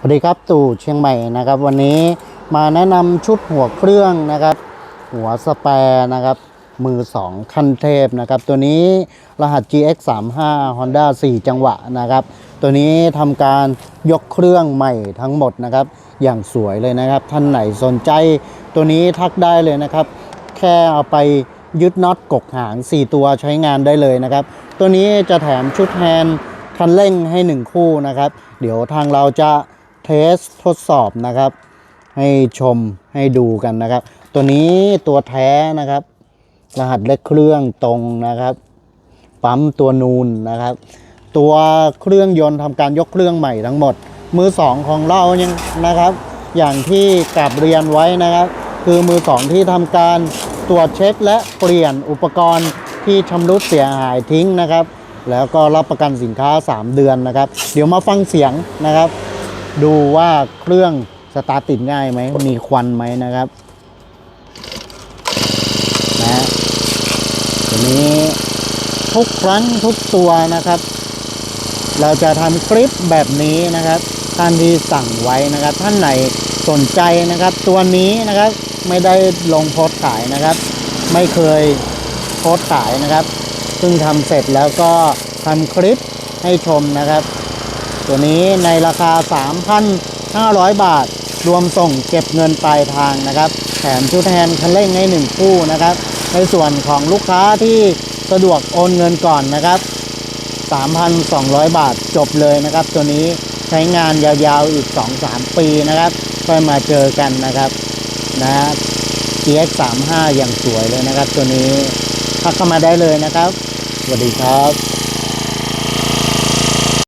สวัสดีครับตู่เชียงใหม่นะครับ วันนี้มาแนะนำชุดหัวเครื่องนะครับ หัวสแปร์นะครับ มือ2คันเทพนะครับ ตัวนี้รหัส GX 3 5 Honda 4 จังหวะนะครับ ตัวนี้ทำการยกเครื่องใหม่ทั้งหมดนะครับ อย่างสวยเลยนะครับ ท่านไหนสนใจ ตัวนี้ทักได้เลยนะครับ แค่เอาไปยึดน็อตกกหาง 4 ตัวใช้งานได้เลยนะครับ ตัวนี้จะแถมชุดแฮนด์คันเร่งให้ 1 คู่นะครับ เดี๋ยวทางเราจะ เทสทดสอบนะครับ ให้ชมให้ดูกันนะครับ ตัวนี้ตัวแท้นะครับ รหัสเลขเครื่องตรงนะครับ ปั๊มตัวนูนนะครับ ตัวเครื่องยนต์ทำการยกเครื่องใหม่ทั้งหมด มือสองของเรายังนะครับ อย่างที่กลับเรียนไว้นะครับ คือมือสองที่ทำการตรวจเช็คและเปลี่ยนอุปกรณ์ที่ชำรุดเสียหายทิ้งนะครับ แล้วก็รับประกันสินค้า 3 เดือนนะครับ เดี๋ยวมาฟังเสียงนะครับ ดูว่าเครื่องสตาร์ทติดง่ายไหม มีควันไหมนะครับนะฮะตัวนี้ทุกครั้งทุกตัวนะครับ เราจะทำคลิปแบบนี้นะครับท่านที่สั่งไว้นะครับ ท่านไหนสนใจนะครับ ตัวนี้นะครับไม่ได้ลงโพสต์ขายนะครับ ไม่เคยโพสต์ขายนะครับเพิ่งทำเสร็จแล้วก็ทำคลิปให้ชมนะครับ ตัวนี้ในราคา 3,500 บาท รวมส่งเก็บเงินปลายทางนะครับ แถมชุดแทนคันเร่งให้1คู่นะครับ ในส่วนของลูกค้าที่สะดวกโอนเงินก่อนนะครับ 3,200 บาทจบเลยนะครับ ตัวนี้ใช้งานยาวๆอีก 2-3 ปีนะครับค่อยมาเจอกันนะครับนะ GX35 อย่างสวยเลยนะครับ ตัวนี้ทักเข้ามาได้เลยนะครับสวัสดีครับ